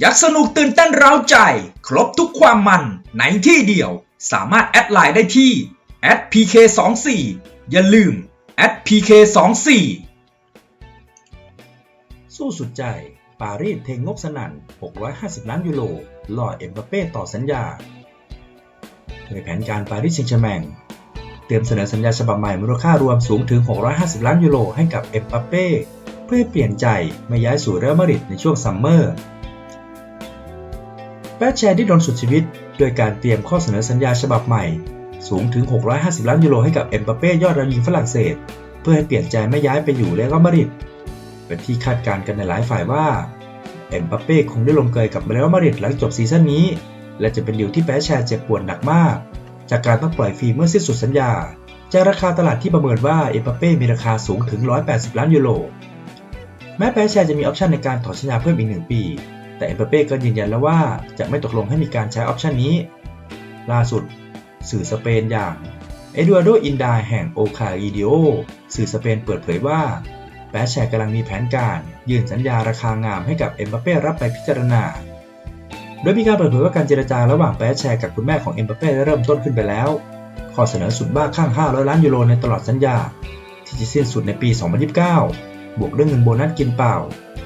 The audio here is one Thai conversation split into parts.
ยักสนุกตื่นเต้นเร้าใจ ครบทุกความมันในที่เดียว สามารถแอดไลน์ได้ที่ @pk24 อย่าลืม @pk24 สู้สุดใจ ปารีสเทงงบสนั่น 650 ล้านยูโรล่อเอ็มบัปเป้ต่อสัญญาโดยแผนการปารีสแซงต์แชร์แมงเตรียมเสนอสัญญาฉบับใหม่มูลค่ารวมสูงถึง 650 ล้านยูโรให้กับเอ็มบัปเป้เพื่อเปลี่ยนใจไม่ย้ายสู่เรอัลมาดริดในช่วงซัมเมอร์ แปดแชร์ที่โดนสุดชีวิตโดยการเตรียมข้อเสนอสัญญาฉบับใหม่ สูงถึง 650 ล้านยูโรให้กับเอ็มบัปเป้ยอดดาวยิงฝรั่งเศส เพื่อให้เปลี่ยนใจไม่ย้ายไปอยู่เรอัลมาดริดเป็นที่คาดการณ์กันในหลายฝ่ายว่าเอ็มบัปเป้คงได้ลงเกยกับเรอัลมาดริดหลังจบซีซั่นนี้ และจะเป็นดีลที่แปดแชร์เจ็บปวดหนักมาก จากการต้องปล่อยฟรีเมื่อสิ้นสุดสัญญาจากราคาตลาดที่ประเมินว่าเอ็มบัปเป้มีราคาสูงถึง 180 ล้านยูโรแม้แปดแชร์จะมีออปชันในการถอนสัญญาเพิ่มอีกหนึ่งปี แต่เอ็มบัปเป้ก็ยืนยันแล้วว่าจะไม่ตกลงให้มีการใช้ออปชันนี้ ล่าสุด สื่อสเปนอย่างเอ็ดวาร์โดอินดาแห่งโอคาอีดิโอสื่อสเปนเปิดเผยว่าแปดแชร์กำลังมีแผนการ ยื่นสัญญาราคางามให้กับเอ็มบัปเป้รับไปพิจารณา โดยมีการเปิดเผยว่าการเจรจาระหว่างแปดแชร์กับคุณแม่ของเอ็มบัปเป้ได้เริ่มต้นขึ้นไปแล้ว ข้อเสนอสุดบ้าข้าง 500 ล้านยูโรในตลอดสัญญา ที่จะสิ้นสุดในปี 2029 บวกด้วยเงินโบนัสกินเปล่า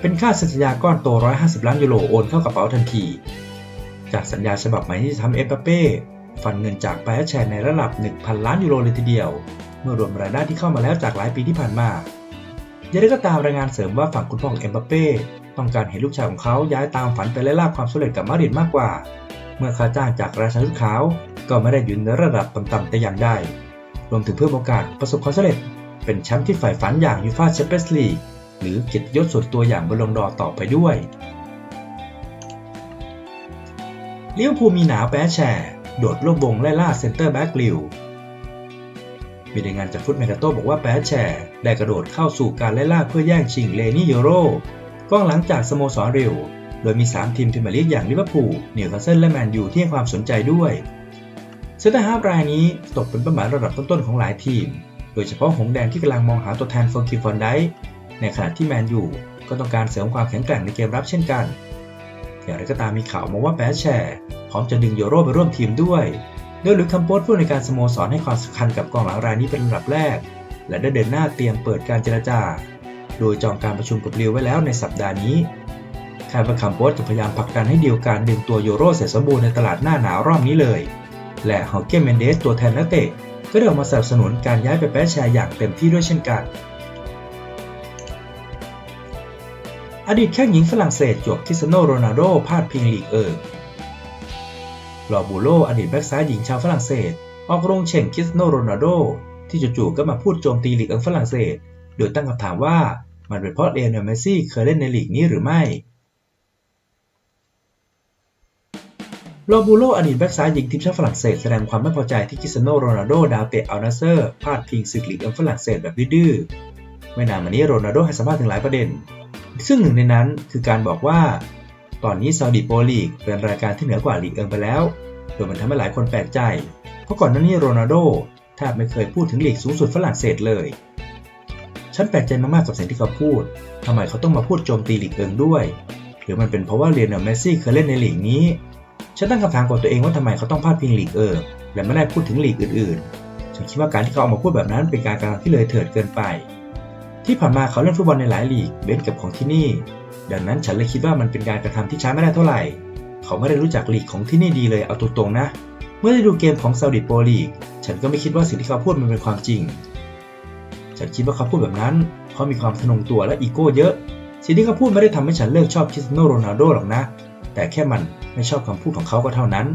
เป็นค่าสัญญาก้อนโต 150 ล้านยูโรโอนเข้ากระเป๋าทันที จากสัญญาฉบับใหม่ที่ทำเอ็มบัปเป้ฟันเงินจากแปแชร์ในระดับ 1,000 ล้านยูโรเลยทีเดียว เมื่อรวมรายได้ที่เข้ามาแล้วจากหลายปีที่ผ่านมาอย่างไรก็ตามรายงานเสริมว่าฝั่งคุณพ่อของเอ็มบัปเป้ต้องการเห็นลูกชายของเขาย้ายตามฝันไปไล่ล่าความสำเร็จกับมาดริดมากกว่า เมื่อค่าจ้างจากราชาชุดขาว ก็ไม่ได้อยู่ในระดับต่ำๆแต่อย่างใดรวมถึงเพิ่มโอกาสประสบความสำเร็จ เป็นแชมป์ที่ใฝ่ฝันอย่างยูฟ่าแชมเปี้ยนส์ลีก หรือเกียรติยศส่วนตัวอย่างบอลลงดอร์ต่อไปด้วยเลิเวอร์พูมีหนาแปะแชร์โดดร่วมวงไล่ล่าเซนเตอร์แบ็กลิวมีรายงานจากฟุตเมกาโตบอกว่าแปะแชร์ได้กระโดดเข้าสู่การไล่ล่าเพื่อแย่งชิงเลนี่ยโรกล้องหลังจากสโมสรริวโดยมี 3 ทีมพรีเมียร์ลีกอย่างลิเวอร์พูลนิวคาสเซิลและแมนยูที่ให้ความสนใจด้วยเซนเตอร์ฮาร์รายนี้ตกเป็นเป้าหมายระดับต้นๆของหลายทีม โดยเฉพาะหงแดงที่กำลังมองหาตัวแทนฟอร์คิวฟอนได ในขณะที่แมนยูก็ต้องการเสริมความแข็งแกร่งในเกมรับเช่นกัน อย่างไรก็ตามมีข่าวมาว่าแปชแชร์พร้อมจะดึงโยโรไปร่วมทีมด้วย โดยลุยคัมโปสผู้ในการสโมสรให้ความสำคัญกับกองหลังรายนี้เป็นลำดับแรก และได้เดินหน้าเตรียมเปิดการเจรจา โดยจองการประชุมกับลิวไว้แล้วในสัปดาห์นี้คาดว่าคัมโปสจะพยายามผลักดันให้เดีลการดึงตัวโยโรเสร็จสมบูรณ์ในตลาดหน้าหนาวรอบนี้เลย และฮอเกมเมนเดสตัวแทนนักเตะก็ได้ออกมาสนับสนุนการย้ายไปแปชแชร์อย่างเต็มที่ด้วยเช่นกัน อดีตแข้งหญิงฝรั่งเศสจวกคริสโนโรนัลโดพาดพิงลีกเอิร์ลอบูโลอดีตแบ็กซ้ายหญิงชาวฝรั่งเศส ออกโรงเช่งคริสโนโรนัลโด ที่จู่ๆก็มาพูดโจมตีลีกเอิร์ฝรั่งเศส โดยตั้งคำถามว่ามันเป็นเพราะเลโอเนลเมซี่เคยเล่นในลีกนี้หรือไม่ลอบูโลอดีตแบ็กซ้ายหญิงทีมชาติฝรั่งเศสแสดงความไม่พอใจที่คริสโนโรนัลโดดาวเตะอัลนาเซอร์พาดพิงศึกลีกเอิร์ฝรั่งเศสแบบดื้อๆไม่นานมานี้โรนัลโดให้สัมภาษณ์ถึงหลายประเด็น ซึ่งหนึ่งในนั้นคือการบอกว่า ตอนนี้ซาอุดิโปรลีกเป็นรายการที่เหนือกว่าลีกเอิงไปแล้ว โดยมันทำให้หลายคนแปลกใจ เพราะก่อนหน้านี้โรนัลโดแทบไม่เคยพูดถึงลีกสูงสุดฝรั่งเศสเลย ฉันแปลกใจมากๆกับสิ่งที่เขาพูดทำไมเขาต้องมาพูดโจมตีลีกเอิงด้วย หรือมันเป็นเพราะว่าเรียนเนลเมสซี่เคยเล่นในลีกนี้ ฉันตั้งคำถามกับตัวเองว่าทำไมเขาต้องพาดพิงลีกเอิงและไม่ได้พูดถึงลีกอื่นๆ ฉันคิดว่าการที่เขาออกมาพูดแบบนั้นเป็นการกระทำที่เลยเถิดเกินไป ที่ผ่านมาเขาเล่นฟุตบอลในหลายลีกเว้นกับของที่นี่ ดังนั้นฉันเลยคิดว่ามันเป็นการกระทำที่ใช้ไม่ได้เท่าไหร่ เขาไม่ได้รู้จักลีกของที่นี่ดีเลยเอาตรงๆนะ เมื่อได้ดูเกมของซาอุดิโปรลีก ฉันก็ไม่คิดว่าสิ่งที่เขาพูดมันเป็นความจริง ฉันคิดว่าเขาพูดแบบนั้นเพราะมีความทะนงตัวและอีโก้เยอะ สิ่งที่เขาพูดไม่ได้ทำให้ฉันเลิกชอบคริสตียโนโรนัลโดหรอกนะ แต่แค่มันไม่ชอบคำพูดของเขาก็เท่านั้น